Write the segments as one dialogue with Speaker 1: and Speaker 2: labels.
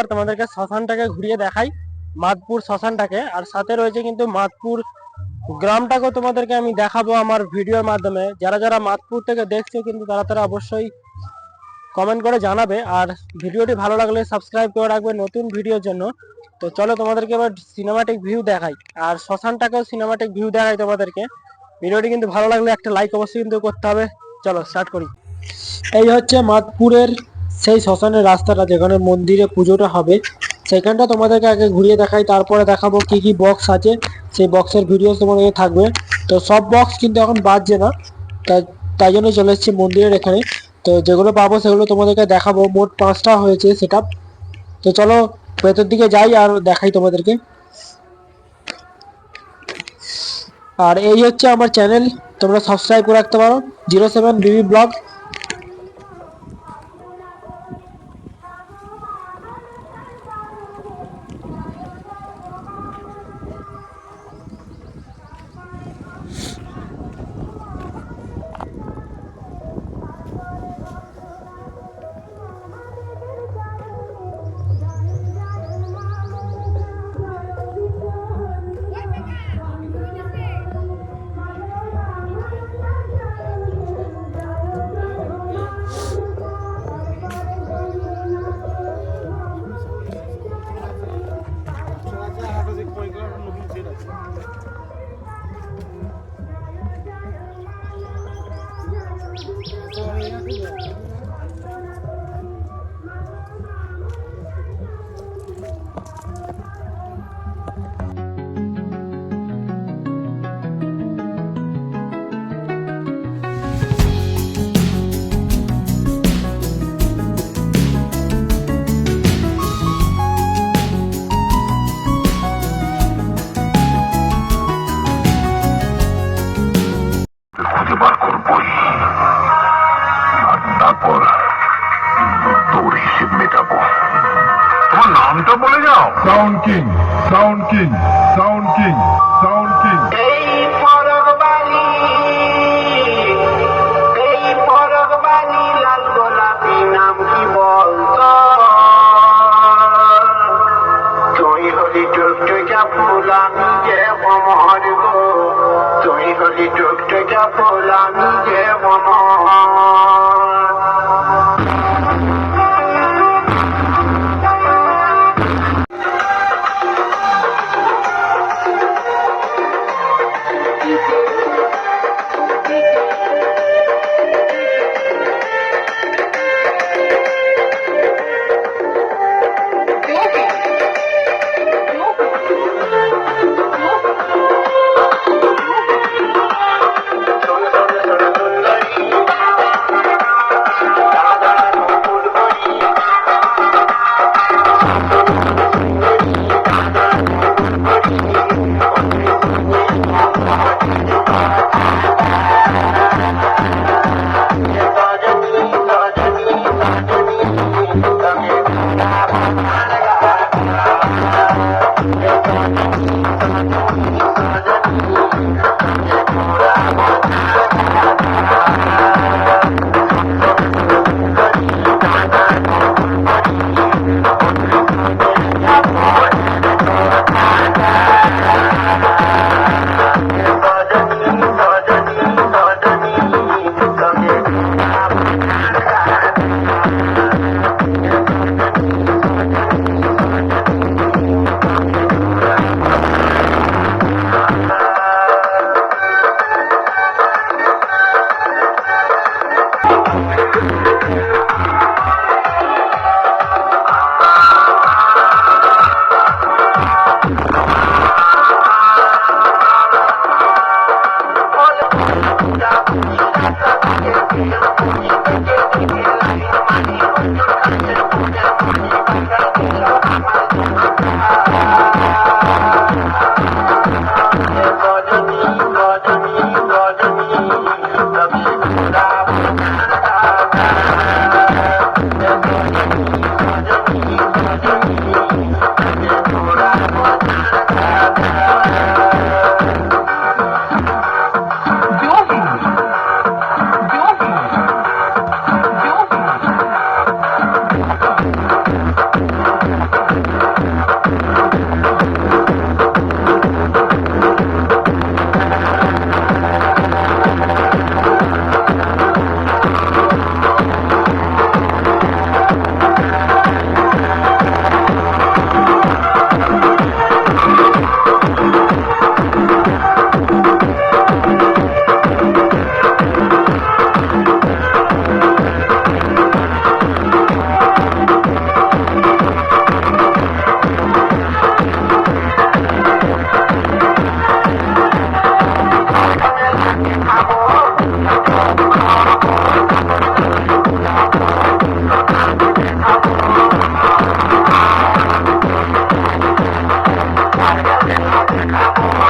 Speaker 1: এবার তোমাদেরকে শ্মশানটাকে ঘুরিয়ে দেখাই মাদপুর শ্মশানটাকে। আর সাথে রয়েছে কিন্তু মাদপুর গ্রামটাকেও তোমাদেরকে আমি দেখাবো আমার ভিডিওর মাধ্যমে। যারা যারা মাদপুর থেকে দেখছ কিন্তু তারা তারা অবশ্যই কমেন্ট করে জানাবে। আর ভিডিওটি ভালো লাগলে সাবস্ক্রাইব করে রাখবে নতুন ভিডিওর জন্য। তো চলো তোমাদেরকে এবার সিনেমাটিক ভিউ দেখাই। আর শ্মশানটাকেও সিনেমাটিক ভিউ দেখাই তোমাদেরকে। ভিডিওটি কিন্তু ভালো লাগলে একটা লাইক অবশ্যই কিন্তু করতে হবে। চলো স্টার্ট করি। এই হচ্ছে মাদপুরের সেই শ্মশানের রাস্তাটা যেখানে মন্দিরে পুজোটা হবে, সেখানটা তোমাদেরকে আগে ঘুরিয়ে দেখাই, তারপরে দেখাবো কি কি বক্স আছে। সেই বক্সের ভিডিও তোমাদের থাকবে। তো সব বক্স কিন্তু এখন বাজছে না তাই জন্য চলে এসেছি মন্দিরের এখানে। তো যেগুলো পাবো সেগুলো তোমাদেরকে দেখাবো। মোট পাঁচটা হয়েছে সেটা তো চলো ভেতর দিকে যাই আর দেখাই তোমাদেরকে। আর এই হচ্ছে আমার চ্যানেল তোমরা সাবস্ক্রাইব করে রাখতে পারো।
Speaker 2: Zero seven BB vlog now. Sound King, Sound King, Sound King, Sound Thank you.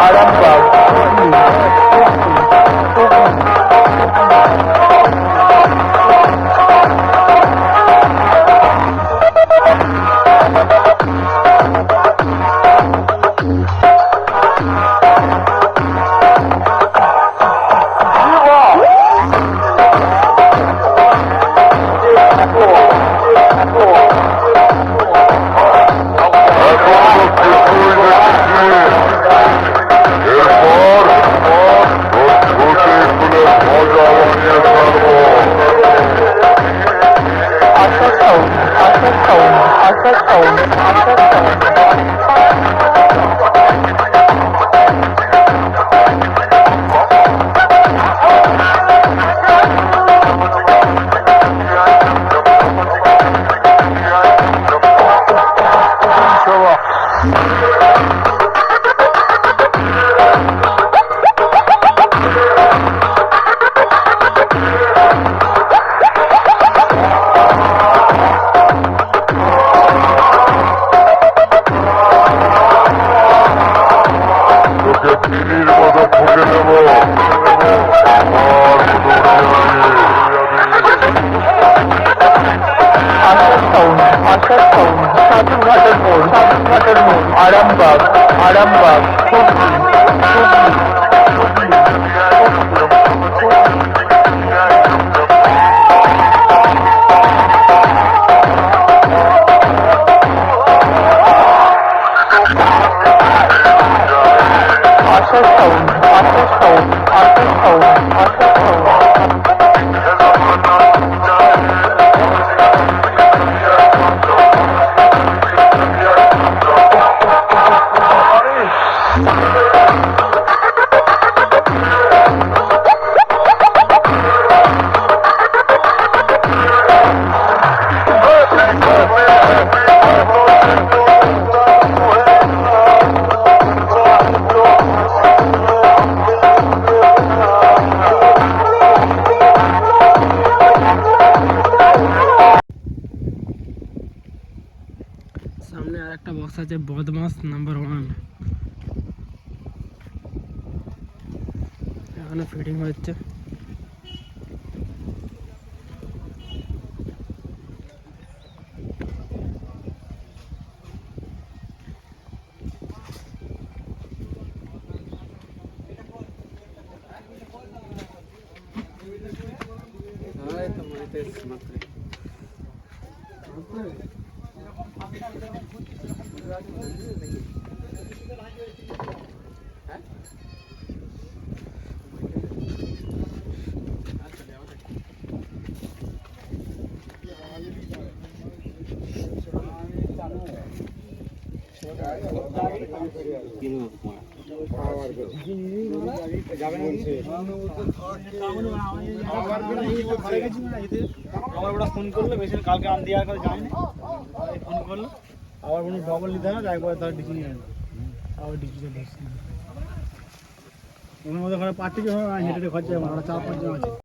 Speaker 3: Arambagh Arambagh
Speaker 4: Arambagh Arambagh আছে বদমাস নাম্বার ওয়ান এখানে ফিটিং হচ্ছে।
Speaker 5: আবার ওরা ফোন করল বেশি কালকে আম দেওয়ার কথা যায়নি ফোন করল আবার কোনো ডবল নিতে হবে একবার তার ডিসি নিয়ে। নেবে আবার ডিসিটা ডিসি ওনার মধ্যে ঘরে পার্টি হেঁটে খরচা আছে